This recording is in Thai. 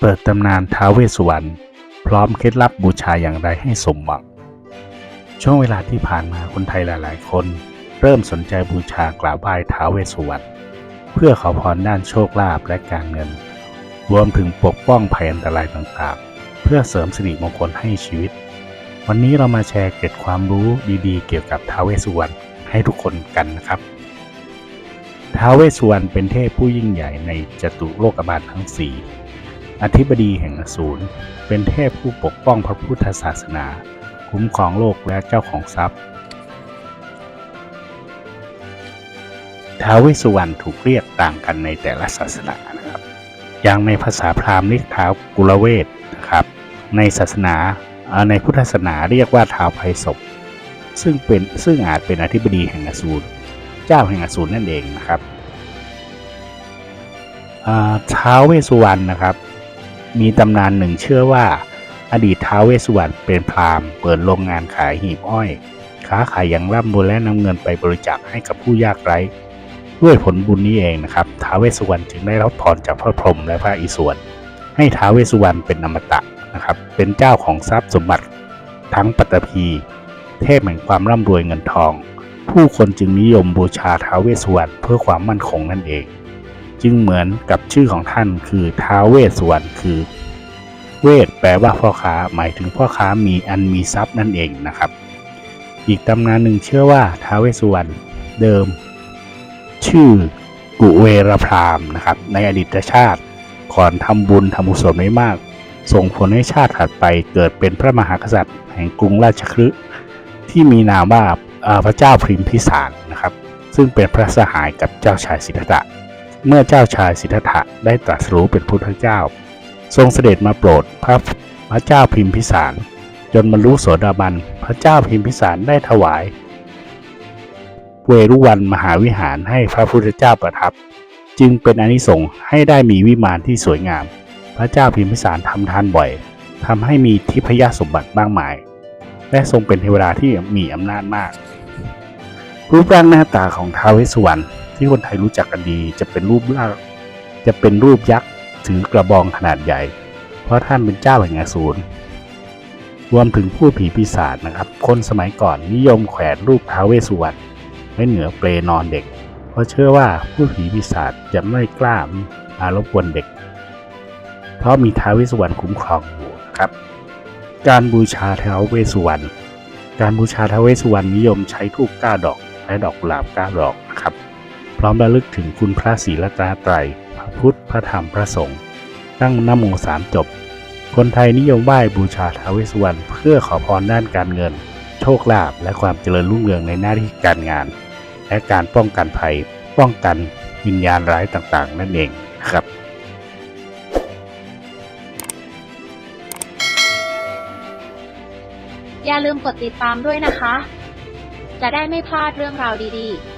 เปิดตำนานท้าวเวสสุวรรณพร้อมเคล็ดลับบูชาอย่างไรให้สมหวัง ช่วงเวลาที่ผ่านมาคนไทยหลาย ๆ คน เริ่มสนใจบูชากราบไหว้ท้าวเวสสุวรรณเพื่อขอพรด้านโชคลาภและการเงิน รวมถึงปกป้องภัยอันตรายต่างๆ เพื่อเสริมสิริมงคลให้ชีวิต วันนี้เรามาแชร์เกร็ดความรู้ดีๆ เกี่ยวกับท้าวเวสสุวรรณให้ทุกคนกันนะครับท้าวเวสสุวรรณเป็นเทพผู้ยิ่งใหญ่ในจตุโลกบาลทั้งสี่ อธิบดีแห่งอสูร เป็นเทพผู้ปกป้องพระพุทธศาสนา คุ้มครองโลกและเจ้าของทรัพย์ ท้าวเวสสุวรรณถูกเรียกต่างกันในแต่ละศาสนานะครับ อย่างในภาษาพราหมณ์เรียกท้าวกุลเวทนะครับ ในศาสนาในพุทธศาสนาเรียกว่าท้าวไพศพ ซึ่งเป็นซึ่งอาจเป็นอธิบดีแห่งอสูร เจ้าแห่งอสูรนั่นเองนะครับท้าวเวสุวรรณนะครับ มีตำนานหนึ่งเชื่อว่า อดีตท้าวเวสสุวรรณเป็นพราหมณ์เปิดโรงงานขายหีบอ้อย ค้าขายอย่างร่ำรวยและนำเงินไปบริจาคให้กับผู้ยากไร้ ด้วยผลบุญนี้เองนะครับท้าวเวสสุวรรณจึงได้รับพรจากพระพรหมและพระอิศวรให้ท้าวเวสสุวรรณเป็นอมตะนะครับเป็นเจ้าของทรัพย์สมบัติทั้งปัตตภีเทพแห่งความร่ำรวยเงินทอง ผู้คนจึงนิยมบูชาท้าวเวสสุวรรณเพื่อความมั่นคงนั่นเอง จึงเหมือนกับชื่อของท่านคือท้าเวสวรรณคือ เวทแปลว่าพ่อค้าหมายถึงพ่อค้ามีอันมีทรัพย์นั่นเองนะครับ อีกตำนานหนึ่งเชื่อว่าท้าเวสวรรณเดิม ชื่อกุเวรพรามณ์นะครับ ในอดีตชาติก่อนทำบุญทำกุศลไม่มาก ส่งผลให้ชาติถัดไปเกิดเป็นพระมหากษัตริย์ แห่งกรุงราชคฤห์ที่มีนามว่าพระเจ้าพริมพิสารนะครับ ซึ่งเป็นพระสหายกับเจ้าชายสิทธัตถะ เมื่อเจ้าชายสิทธัตถะได้ตรัสรู้เป็นพุทธเจ้า ทรงเสด็จมาโปรดพระพระเจ้าพิมพิสาร จนบรรลุโสดาบัน พระเจ้าพิมพิสารได้ถวาย เวรุวันมหาวิหารให้พระพุทธเจ้าประทับ จึงเป็นอนิสงส์ให้ได้มีวิมานที่สวยงาม พระเจ้าพิมพิสารทำทานบ่อยทำให้มีทิพยสมบัติมากมาย และทรงเป็นเทวดาที่มีอำนาจมากรูปร่างหน้าตาของท้าวเวสสุวรรณ ที่คนไทยรู้จักกันดี จะเป็นรูปร่างจะเป็นรูปยักษ์ถือกระบองขนาดใหญ่ เพราะท่านเป็นเจ้าแห่งอสูรรวมถึงผู้ผีปีศาจนะครับ คนสมัยก่อนนิยมแขวนรูปท้าวเวสุวรรณไว้เหนือเปลนอนเด็ก เพราะเชื่อว่าผู้ผีปีศาจจะไม่กล้ามารบกวนเด็ก เพราะมีท้าวเวสุวรรณคุ้มครองอยู่นะครับ การบูชาท้าวเวสุวรรณการบูชาท้าวเวสุวรรณนิยมใช้ธูปเก้าดอกและดอกกุหลาบก้าดอกนะครับ ร้อมระลึกถึงคุณพระศรีรัตนตรัยพระพุทธ พระธรรม พระสงฆ์ ตั้งนโมสามจบ คนไทยนิยมไหว้บูชาท้าวเวสสุวรรณเพื่อขอพรด้านการเงิน โชคลาภและความเจริญรุ่งเรืองในหน้าที่การงาน และการป้องกันภัย ป้องกันวิญญาณร้ายต่างๆ นั่นเองครับอย่าลืมกดติดตามด้วยนะคะ จะได้ไม่พลาดเรื่องราวดีๆ